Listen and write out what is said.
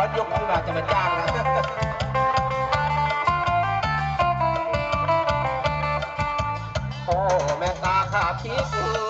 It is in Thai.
อสยกขึ้นมาจะมาจ้างนะโอ้แม่ตาขาพิษ